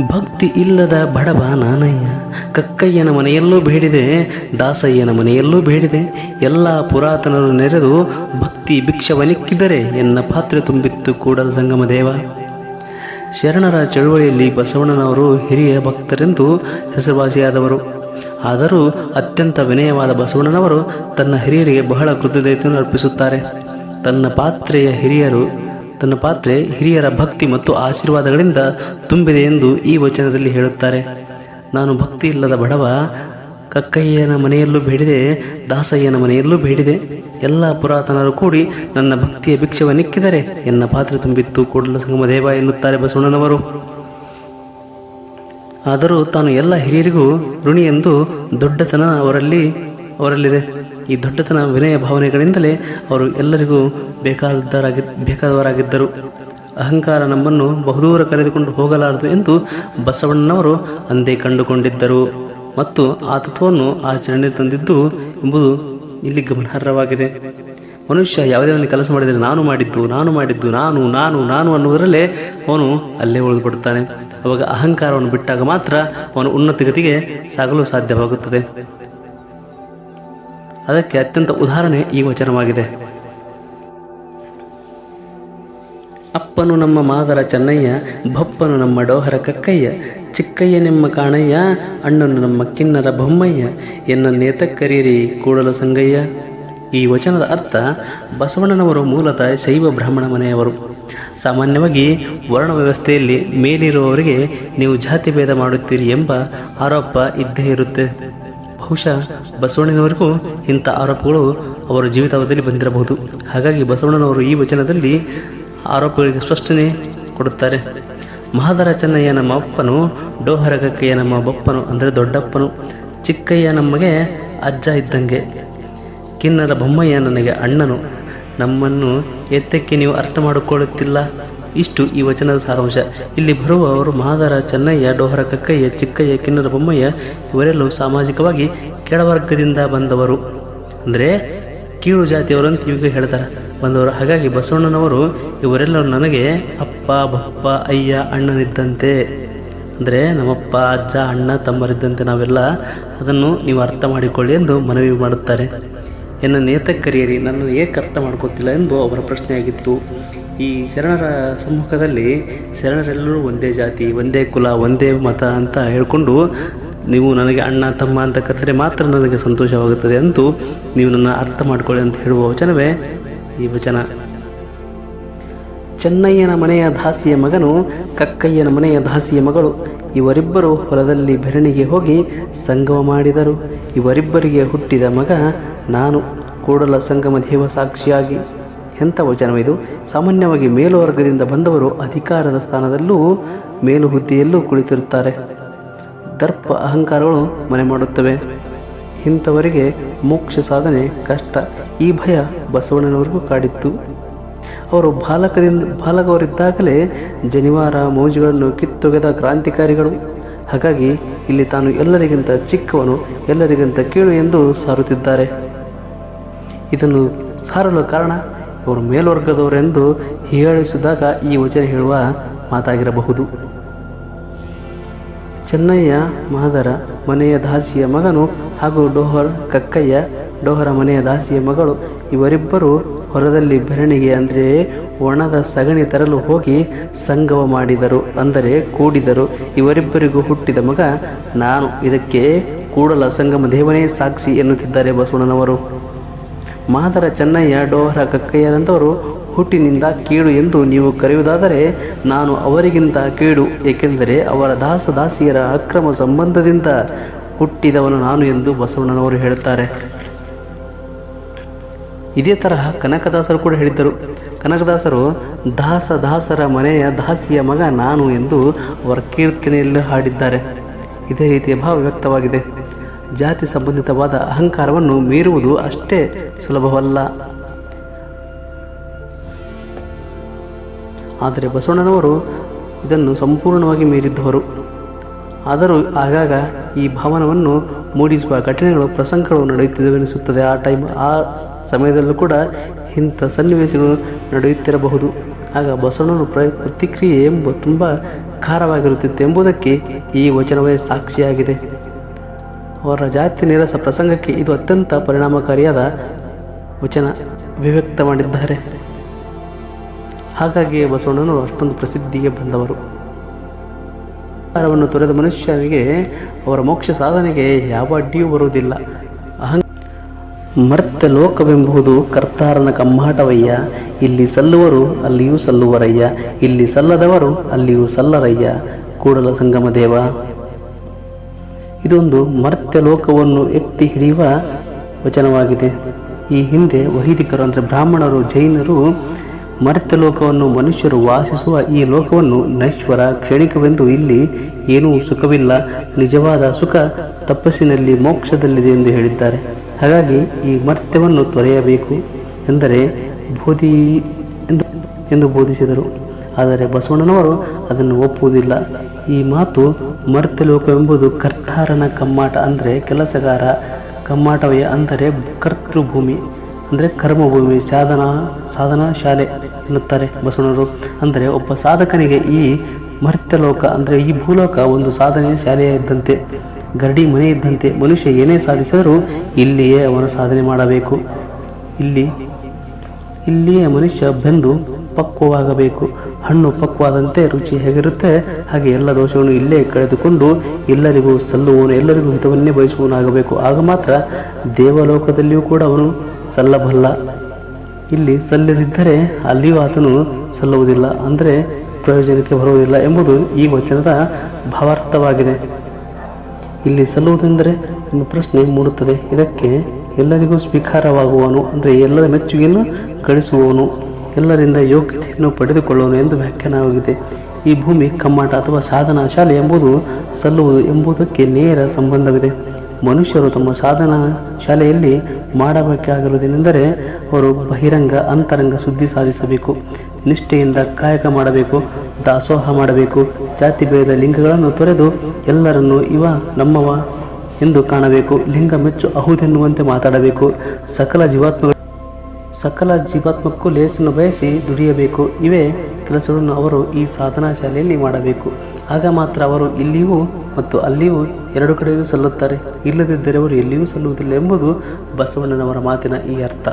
ಭಕ್ತಿ ಇಲ್ಲದ ಬಡವ ನಾನಯ್ಯ. ಕಕ್ಕಯ್ಯನ ಮನೆಯಲ್ಲೂ ಬೇಡಿದೆ, ದಾಸಯ್ಯನ ಮನೆಯಲ್ಲೂ ಬೇಡಿದೆ. ಎಲ್ಲ ಪುರಾತನರು ನೆರೆದು ಭಕ್ತಿ ಭಿಕ್ಷವನಿಕ್ಕಿದರೆ ಎನ್ನ ಪಾತ್ರೆ ತುಂಬಿತ್ತು ಕೂಡಲ ಸಂಗಮ ದೇವ. ಶರಣರ ಚಳುವಳಿಯಲ್ಲಿ ಬಸವಣ್ಣನವರು ಹಿರಿಯ ಭಕ್ತರೆಂದು ಹೆಸರುವಾಸಿಯಾದವರು. ಆದರೂ ಅತ್ಯಂತ ವಿನಯವಾದ ಬಸವಣ್ಣನವರು ತನ್ನ ಹಿರಿಯರಿಗೆ ಬಹಳ ಕೃತಜ್ಞತೆಯನ್ನು ಅರ್ಪಿಸುತ್ತಾರೆ. ತನ್ನ ಪಾತ್ರೆಯ ಹಿರಿಯರು ತನ್ನ ಪಾತ್ರೆ ಹಿರಿಯರ ಭಕ್ತಿ ಮತ್ತು ಆಶೀರ್ವಾದಗಳಿಂದ ತುಂಬಿದೆ ಎಂದು ಈ ವಚನದಲ್ಲಿ ಹೇಳುತ್ತಾರೆ. ನಾನು ಭಕ್ತಿ ಇಲ್ಲದ ಬಡವ, ಕಕ್ಕಯ್ಯನ ಮನೆಯಲ್ಲೂ ಬೇಡಿದೆ, ದಾಸಯ್ಯನ ಮನೆಯಲ್ಲೂ ಬೇಡಿದೆ. ಎಲ್ಲ ಪುರಾತನರು ಕೂಡಿ ನನ್ನ ಭಕ್ತಿಯ ಭಿಕ್ಷವನ್ನಿಕ್ಕಿದರೆ ಎನ್ನ ಪಾತ್ರೆ ತುಂಬಿತ್ತು, ಕೂಡಲ ಸಂಗಮ ದೇವ ಎನ್ನುತ್ತಾರೆ ಬಸವಣ್ಣನವರು. ಆದರೂ ತಾನು ಎಲ್ಲ ಹಿರಿಯರಿಗೂ ಋಣಿ ಎಂದು ದೊಡ್ಡತನ ಅವರಲ್ಲಿ ಅವರಲ್ಲಿದೆ. ಈ ದೊಡ್ಡತನ ವಿನಯ ಭಾವನೆಗಳಿಂದಲೇ ಅವರು ಎಲ್ಲರಿಗೂ ಬೇಕಾದದ್ದರಾಗಿ, ಬೇಕಾದವರಾಗಿದ್ದರು. ಅಹಂಕಾರ ನಮ್ಮನ್ನು ಬಹುದೂರ ಕರೆದುಕೊಂಡು ಹೋಗಲಾರದು ಎಂದು ಬಸವಣ್ಣನವರು ಅಂದೇ ಕಂಡುಕೊಂಡಿದ್ದರು. ಮತ್ತು ಆ ತತ್ವವನ್ನು ಆಚರಣೆ ತಂದಿದ್ದು ಎಂಬುದು ಇಲ್ಲಿ ಗಮನಾರ್ಹವಾಗಿದೆ. ಮನುಷ್ಯ ಯಾವುದೇ ಒಂದು ಕೆಲಸ ಮಾಡಿದರೆ ನಾನು ಮಾಡಿದ್ದು ನಾನು ಮಾಡಿದ್ದು, ನಾನು ನಾನು ನಾನು ಅನ್ನುವುದರಲ್ಲೇ ಅವನು ಅಲ್ಲೇ ಉಳಿದುಬಿಡುತ್ತಾನೆ. ಅವಾಗ ಅಹಂಕಾರವನ್ನು ಬಿಟ್ಟಾಗ ಮಾತ್ರ ಅವನು ಉನ್ನತಗತಿಗೆ ಸಾಗಲು ಸಾಧ್ಯವಾಗುತ್ತದೆ. ಅದಕ್ಕೆ ಅತ್ಯಂತ ಉದಾಹರಣೆ ಈ ವಚನವಾಗಿದೆ. ಅಪ್ಪನು ನಮ್ಮ ಮಾದರ ಚೆನ್ನಯ್ಯ ಬಪ್ಪನು ನಮ್ಮ ಡೋಹರ ಕಕ್ಕಯ್ಯ, ಚಿಕ್ಕಯ್ಯ ನಿಮ್ಮ ಕಾಣಯ್ಯ, ಅಣ್ಣನು ನಮ್ಮ ಕಿನ್ನರ ಬೊಮ್ಮಯ್ಯ ಎನ್ನ ನೇತಕ್ಕರೀರಿ ಕೂಡಲ ಸಂಗಯ್ಯ. ಈ ವಚನದ ಅರ್ಥ ಬಸವಣ್ಣನವರು ಮೂಲತಃ ಶೈವ ಬ್ರಾಹ್ಮಣ ಮನೆಯವರು. ಸಾಮಾನ್ಯವಾಗಿ ವರ್ಣ ವ್ಯವಸ್ಥೆಯಲ್ಲಿ ಮೇಲಿರುವವರಿಗೆ ನೀವು ಜಾತಿ ಭೇದ ಮಾಡುತ್ತೀರಿ ಎಂಬ ಆರೋಪ ಇದ್ದೇ ಇರುತ್ತೆ. ಬಹುಶಃ ಬಸವಣ್ಣನವರಿಗೂ ಇಂಥ ಆರೋಪಗಳು ಅವರ ಜೀವಿತಾವಧಿಯಲ್ಲಿ ಬಂದಿರಬಹುದು. ಹಾಗಾಗಿ ಬಸವಣ್ಣನವರು ಈ ವಚನದಲ್ಲಿ ಆರೋಪಗಳಿಗೆ ಸ್ಪಷ್ಟನೆ ಕೊಡುತ್ತಾರೆ. ಮಹಾದರ ಚೆನ್ನಯ್ಯ ನಮ್ಮ ಅಪ್ಪನು ಡೋಹರಗಕ್ಕಯ್ಯ ನಮ್ಮ ಬಪ್ಪನು ಅಂದರೆ ದೊಡ್ಡಪ್ಪನು, ಚಿಕ್ಕಯ್ಯ ನಮಗೆ ಅಜ್ಜ ಇದ್ದಂಗೆ. ಕಿನ್ನರ ಬೊಮ್ಮಯ್ಯ ನನಗೆ ಅಣ್ಣನು. ನಮ್ಮನ್ನು ಎತ್ತಕ್ಕೆ ನೀವು ಅರ್ಥ ಮಾಡಿಕೊಳ್ಳುತ್ತಿಲ್ಲ. ಇಷ್ಟು ಈ ವಚನದ ಸಾರಾಂಶ. ಇಲ್ಲಿ ಬರುವವರು ಮಹಾದಾರ ಚೆನ್ನಯ್ಯ, ಡೋಹರ ಕಕ್ಕಯ್ಯ, ಚಿಕ್ಕಯ್ಯ, ಕಿನ್ನರ ಬೊಮ್ಮಯ್ಯ ಇವರೆಲ್ಲೂ ಸಾಮಾಜಿಕವಾಗಿ ಕೆಳವರ್ಗದಿಂದ ಬಂದವರು. ಅಂದರೆ ಕೀಳು ಜಾತಿಯವರು ಅಂತ ಇವಾಗ ಹೇಳ್ತಾರೆ. ಬಂದವರು. ಹಾಗಾಗಿ ಬಸವಣ್ಣನವರು ಇವರೆಲ್ಲರೂ ನನಗೆ ಅಪ್ಪ, ಬಪ್ಪ, ಅಯ್ಯ, ಅಣ್ಣನಿದ್ದಂತೆ. ಅಂದರೆ ನಮ್ಮಪ್ಪ, ಅಜ್ಜ, ಅಣ್ಣ, ತಮ್ಮರಿದ್ದಂತೆ ನಾವೆಲ್ಲ ಅದನ್ನು ನೀವು ಅರ್ಥ ಮಾಡಿಕೊಳ್ಳಿ ಎಂದು ಮನವಿ ಮಾಡುತ್ತಾರೆ. ಎನ್ನ ನೇತಕ್ಕರಿಯರಿ ನನ್ನನ್ನು ಏಕೆ ಅರ್ಥ ಮಾಡ್ಕೋತಿಲ್ಲ ಎಂದು ಅವರ ಪ್ರಶ್ನೆಯಾಗಿತ್ತು. ಈ ಶರಣರ ಸಮ್ಮುಖದಲ್ಲಿ ಶರಣರೆಲ್ಲರೂ ಒಂದೇ ಜಾತಿ, ಒಂದೇ ಕುಲ, ಒಂದೇ ಮತ ಅಂತ ಹೇಳ್ಕೊಂಡು ನೀವು ನನಗೆ ಅಣ್ಣ, ತಮ್ಮ ಅಂತ ಕರೆದರೆ ಮಾತ್ರ ನನಗೆ ಸಂತೋಷವಾಗುತ್ತದೆ ಅಂತೂ ನೀವು ನನ್ನ ಅರ್ಥ ಮಾಡಿಕೊಳ್ಳಿ ಅಂತ ಹೇಳುವ ವಚನವೇ ಈ ವಚನ. ಚೆನ್ನಯ್ಯನ ಮನೆಯ ದಾಸಿಯ ಮಗನು ಕಕ್ಕಯ್ಯನ ಮನೆಯ ದಾಸಿಯ ಮಗಳು ಇವರಿಬ್ಬರು ಹೊಲದಲ್ಲಿ ಬೆರಣಿಗೆ ಹೋಗಿ ಸಂಗಮ ಮಾಡಿದರು. ಇವರಿಬ್ಬರಿಗೆ ಹುಟ್ಟಿದ ಮಗ ನಾನು ಕೂಡಲ ಸಂಗಮ ದೇವ ಸಾಕ್ಷಿಯಾಗಿ ಎಂಥ ವಚನವಿದು ಸಾಮಾನ್ಯವಾಗಿ ಮೇಲುವರ್ಗದಿಂದ ಬಂದವರು ಅಧಿಕಾರದ ಸ್ಥಾನದಲ್ಲೂ ಮೇಲು ಹುದ್ದೆಯಲ್ಲೂ ಕುಳಿತಿರುತ್ತಾರೆ. ದರ್ಪ ಅಹಂಕಾರಗಳು ಮನೆ ಮಾಡುತ್ತವೆ. ಇಂಥವರಿಗೆ ಮೋಕ್ಷ ಸಾಧನೆ ಕಷ್ಟ. ಈ ಭಯ ಬಸವಣ್ಣನವರಿಗೂ ಕಾಡಿತ್ತು. ಅವರು ಬಾಲಕದಿಂದ, ಬಾಲಕವರಿದ್ದಾಗಲೇ ಜನಿವಾರ ಮೌಜುಗಳನ್ನು ಕಿತ್ತೊಗೆದ ಕ್ರಾಂತಿಕಾರಿಗಳು. ಹಾಗಾಗಿ ಇಲ್ಲಿ ತಾನು ಎಲ್ಲರಿಗಿಂತ ಚಿಕ್ಕವನು, ಎಲ್ಲರಿಗಿಂತ ಕೀಳು ಎಂದು ಸಾರುತ್ತಿದ್ದಾರೆ. ಇದನ್ನು ಸಾರಲು ಕಾರಣ ಇವರು ಮೇಲ್ವರ್ಗದವರೆಂದು ಹೇಳಿಸಿದಾಗ ಈ ವಚನ ಹೇಳುವ ಮಾತಾಗಿರಬಹುದು. ಚೆನ್ನಯ್ಯ ಮಹದರ ಮನೆಯ ದಾಸಿಯ ಮಗನು ಹಾಗೂ ಡೋಹರ್ ಕಕ್ಕಯ್ಯ, ಡೋಹರ ಮನೆಯ ದಾಸಿಯ ಮಗಳು ಇವರಿಬ್ಬರು ಹೊರದಲ್ಲಿ ಬೆರಣಿಗೆ ಅಂದರೆ ಒಣದ ಸಗಣಿ ತರಲು ಹೋಗಿ ಸಂಗಮ ಮಾಡಿದರು. ಅಂದರೆ ಕೂಡಿದರು. ಇವರಿಬ್ಬರಿಗೂ ಹುಟ್ಟಿದ ಮಗ ನಾನು. ಇದಕ್ಕೆ ಕೂಡಲ ಸಂಗಮ ದೇವನೇ ಸಾಕ್ಷಿ ಎನ್ನುತ್ತಿದ್ದಾರೆ ಬಸವಣ್ಣನವರು. ಮಾದರ ಚೆನ್ನಯ್ಯ, ಡೋಹರ ಕಕ್ಕಯ್ಯರಂತವರು ಹುಟ್ಟಿನಿಂದ ಕೀಳು ಎಂದು ನೀವು ಕರೆಯುವುದಾದರೆ ನಾನು ಅವರಿಗಿಂತ ಕೀಳು ಏಕೆಂದರೆ ಅವರ ದಾಸದಾಸಿಯರ ಅಕ್ರಮ ಸಂಬಂಧದಿಂದ ಹುಟ್ಟಿದವನು ನಾನು ಎಂದು ಬಸವಣ್ಣನವರು ಹೇಳುತ್ತಾರೆ. ಇದೇ ತರಹ ಕನಕದಾಸರು ಕೂಡ ಹೇಳಿದ್ದರು. ಕನಕದಾಸರು ದಾಸ ದಾಸರ ಮನೆಯ ದಾಸಿಯ ಮಗ ನಾನು ಎಂದು ಅವರ ಕೀರ್ತನೆಯಲ್ಲಿ ಹಾಡಿದ್ದಾರೆ. ಇದೇ ರೀತಿಯ ಭಾವ ವ್ಯಕ್ತವಾಗಿದೆ. ಜಾತಿ ಸಂಬಂಧಿತವಾದ ಅಹಂಕಾರವನ್ನು ಮೀರುವುದು ಅಷ್ಟೇ ಸುಲಭವಲ್ಲ. ಆದರೆ ಬಸವಣ್ಣನವರು ಇದನ್ನು ಸಂಪೂರ್ಣವಾಗಿ ಮೀರಿದ್ದವರು. ಆದರೂ ಆಗಾಗ ಈ ಭಾವನವನ್ನು ಮೂಡಿಸುವ ಘಟನೆಗಳು, ಪ್ರಸಂಗಗಳು ನಡೆಯುತ್ತಿದ್ದವೆನಿಸುತ್ತದೆ ಆ ಟೈಮ್, ಆ ಸಮಯದಲ್ಲೂ ಕೂಡ ಇಂಥ ಸನ್ನಿವೇಶಗಳು ನಡೆಯುತ್ತಿರಬಹುದು. ಆಗ ಬಸವಣ್ಣನ ಪ್ರ ಪ್ರತಿಕ್ರಿಯೆ ಎಂಬ ತುಂಬ ಖಾರವಾಗಿರುತ್ತಿತ್ತು ಎಂಬುದಕ್ಕೆ ಈ ವಚನವೇ ಸಾಕ್ಷಿಯಾಗಿದೆ. ಅವರ ಜಾತಿ ನಿರಸ ಪ್ರಸಂಗಕ್ಕೆ ಇದು ಅತ್ಯಂತ ಪರಿಣಾಮಕಾರಿಯಾದ ವಚನ ಅಭಿವ್ಯಕ್ತ ಮಾಡಿದ್ದಾರೆ ಹಾಗಾಗಿ ಬಸವಣ್ಣನವರು ಅಷ್ಟೊಂದು ಪ್ರಸಿದ್ಧಿಗೆ ಬಂದವರು. ಅಹಂಕಾರವನ್ನು ತೊರೆದ ಮನುಷ್ಯನಿಗೆ ಅವರ ಮೋಕ್ಷ ಸಾಧನೆಗೆ ಯಾವ ಅಡ್ಡಿಯೂ ಬರುವುದಿಲ್ಲ. ಅಹಂ ಮರ್ತ್ಯ ಲೋಕವೆಂಬುದು ಕರ್ತಾರನ ಕಮ್ಮಾಟವಯ್ಯ. ಇಲ್ಲಿ ಸಲ್ಲುವರು ಅಲ್ಲಿಯೂ ಸಲ್ಲುವರಯ್ಯ. ಇಲ್ಲಿ ಸಲ್ಲದವರು ಅಲ್ಲಿಯೂ ಸಲ್ಲರಯ್ಯ. ಕೂಡಲ ಸಂಗಮ ದೇವ. ಇದೊಂದು ಮರ್ತ್ಯ ಲೋಕವನ್ನು ಎತ್ತಿ ಹಿಡಿಯುವ ವಚನವಾಗಿದೆ. ಈ ಹಿಂದೆ ವೈದಿಕರು ಅಂದರೆ ಬ್ರಾಹ್ಮಣರು, ಜೈನರು ಮರ್ತ್ಯ ಲೋಕವನ್ನು ಮನುಷ್ಯರು ವಾಸಿಸುವ ಈ ಲೋಕವನ್ನು ನೈಶ್ವರ ಕ್ಷಣಿಕವೆಂದು ಇಲ್ಲಿ ಏನೂ ಸುಖವಿಲ್ಲ. ನಿಜವಾದ ಸುಖ ತಪಸ್ಸಿನಲ್ಲಿ ಮೋಕ್ಷದಲ್ಲಿದೆ ಎಂದು ಹೇಳಿದ್ದಾರೆ. ಹಾಗಾಗಿ ಈ ಮರ್ತ್ಯವನ್ನು ತೊರೆಯಬೇಕು ಎಂದರೆ ಬೋಧಿ ಎಂದು ಬೋಧಿಸಿದರು. ಆದರೆ ಬಸವಣ್ಣನವರು ಅದನ್ನು ಒಪ್ಪುವುದಿಲ್ಲ. ಈ ಮಾತು ಮರ್ತಲೋಕವೆಂಬುದು ಕರ್ತಾರನ ಕಮ್ಮಾಟ ಅಂದರೆ ಕೆಲಸಗಾರ. ಕಮ್ಮಾಟವೇ ಅಂದರೆ ಕರ್ತೃಭೂಮಿ, ಅಂದರೆ ಕರ್ಮಭೂಮಿ, ಸಾಧನ ಸಾಧನ ಶಾಲೆ ಎನ್ನುತ್ತಾರೆ ಬಸವಣ್ಣರು ಅಂದರೆ ಒಬ್ಬ ಸಾಧಕನಿಗೆ ಈ ಮರ್ತ್ಯಲೋಕ ಅಂದರೆ ಈ ಭೂಲೋಕ ಒಂದು ಸಾಧನೆ ಶಾಲೆಯ ಇದ್ದಂತೆ ಗರಡಿ ಮನೆ ಇದ್ದಂತೆ ಮನುಷ್ಯ ಏನೇ ಸಾಧಿಸಿದರೂ ಇಲ್ಲಿಯೇ ಅವನು ಸಾಧನೆ ಮಾಡಬೇಕು. ಇಲ್ಲಿ, ಇಲ್ಲಿಯೇ ಮನುಷ್ಯ ಬೆಂದು ಪಕ್ವವಾಗಬೇಕು. ಹಣ್ಣು ಪಕ್ವಾದಂತೆ ರುಚಿ ಹೇಗಿರುತ್ತೆ? ಹಾಗೆ ಎಲ್ಲ ದೋಷವನ್ನು ಇಲ್ಲೇ ಕಳೆದುಕೊಂಡು ಎಲ್ಲರಿಗೂ ಸಲ್ಲುವವನು, ಎಲ್ಲರಿಗೂ ಹಿತವನ್ನೇ ಬಯಸುವವನಾಗಬೇಕು. ಆಗ ಮಾತ್ರ ದೇವಲೋಕದಲ್ಲಿಯೂ ಕೂಡ ಅವನು ಸಲ್ಲಬಲ್ಲ. ಇಲ್ಲಿ ಸಲ್ಲದಿದ್ದರೆ ಅಲ್ಲಿಯೂ ಆತನು ಸಲ್ಲುವುದಿಲ್ಲ, ಅಂದರೆ ಪ್ರಯೋಜನಕ್ಕೆ ಬರುವುದಿಲ್ಲ ಎಂಬುದು ಈ ವಚನದ ಭಾವಾರ್ಥವಾಗಿದೆ. ಇಲ್ಲಿ ಸಲ್ಲುವುದೆಂದರೆ ಪ್ರಶ್ನೆ ಮೂಡುತ್ತದೆ. ಇದಕ್ಕೆ ಎಲ್ಲರಿಗೂ ಸ್ವೀಕಾರವಾಗುವನು ಅಂದರೆ ಎಲ್ಲರ ಮೆಚ್ಚುಗೆಯನ್ನು ಗಳಿಸುವವನು. ಎಲ್ಲರಿಂದ ಯೋಗ್ಯತೆಯನ್ನು ಪಡೆದುಕೊಳ್ಳುವನು ಎಂದು ವ್ಯಾಖ್ಯಾನವಾಗಿದೆ. ಈ ಭೂಮಿ, ಕಮ್ಮಾಟ ಅಥವಾ ಸಾಧನಾ ಶಾಲೆ ಎಂಬುದು ಸಲ್ಲುವುದು ಎಂಬುದಕ್ಕೆ ನೇರ ಸಂಬಂಧವಿದೆ. ಮನುಷ್ಯರು ತಮ್ಮ ಸಾಧನಾ ಶಾಲೆಯಲ್ಲಿ ಮಾಡಬೇಕಾಗಿರುವುದೇನೆಂದರೆ ಅವರು ಬಹಿರಂಗ, ಅಂತರಂಗ ಸುದ್ದಿ ಸಾಧಿಸಬೇಕು, ನಿಷ್ಠೆಯಿಂದ ಕಾಯಕ ಮಾಡಬೇಕು, ದಾಸೋಹ ಮಾಡಬೇಕು, ಜಾತಿ ಭೇದ ಲಿಂಗಗಳನ್ನು ತೊರೆದು ಎಲ್ಲರನ್ನು ಇವ ನಮ್ಮವ ಎಂದು ಕಾಣಬೇಕು, ಲಿಂಗ ಮೆಚ್ಚು ಅಹುದೆನ್ನುವಂತೆ ಮಾತಾಡಬೇಕು, ಸಕಲ ಜೀವಾತ್ಮಗಳು ಸಕಲ ಜೀವಾತ್ಮಕ್ಕೂ ಲೇಸನ್ನು ಬಯಸಿ ದುಡಿಯಬೇಕು. ಇವೇ ಕೆಲಸಗಳನ್ನು ಅವರು ಈ ಸಾಧನಾ ಶಾಲೆಯಲ್ಲಿ ಮಾಡಬೇಕು. ಆಗ ಮಾತ್ರ ಅವರು ಇಲ್ಲಿಯೂ ಮತ್ತು ಅಲ್ಲಿಯೂ ಎರಡು ಕಡೆಯೂ ಸಲ್ಲುತ್ತಾರೆ. ಇಲ್ಲದಿದ್ದರೆ ಅವರು ಎಲ್ಲಿಯೂ ಸಲ್ಲುವುದಿಲ್ಲ ಎಂಬುದು ಬಸವಣ್ಣನವರ ಮಾತಿನ ಈ ಅರ್ಥ.